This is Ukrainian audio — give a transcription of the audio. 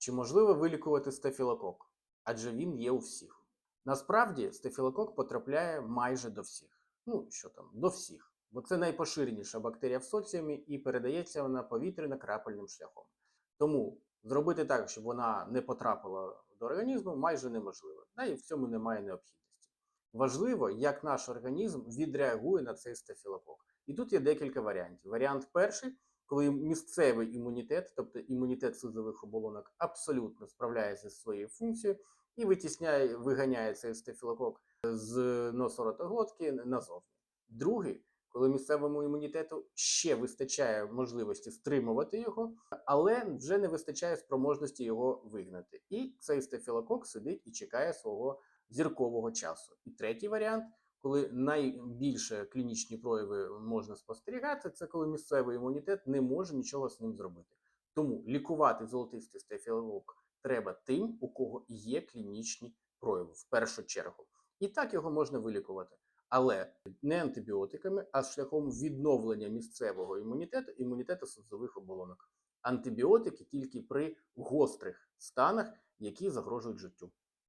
Чи можливо вилікувати стафілокок? Адже він є у всіх. Насправді стафілокок потрапляє майже до всіх. Ну, що там, до всіх. Бо це найпоширеніша бактерія в соціумі і передається вона повітряно-крапельним шляхом. Тому зробити так, щоб вона не потрапила до організму, майже неможливо. Да і в цьому немає необхідності. Важливо, як наш організм відреагує на цей стафілокок. І тут є декілька варіантів. Варіант перший, коли місцевий імунітет, тобто імунітет слизових оболонок, абсолютно справляється зі своєю функцією і витісняє, виганяє цей стафілокок з носоротоглотки назовні. Другий, коли місцевому імунітету ще вистачає можливості стримувати його, але вже не вистачає спроможності його вигнати. І цей стафілокок сидить і чекає свого зіркового часу. І третій варіант, коли найбільше клінічні прояви можна спостерігати, це коли місцевий імунітет не може нічого з ним зробити. Тому лікувати золотистий стафілокок треба тим, у кого є клінічні прояви в першу чергу. І так його можна вилікувати. Але не антибіотиками, а шляхом відновлення місцевого імунітету, імунітету слизових оболонок. Антибіотики тільки при гострих станах, які загрожують життю.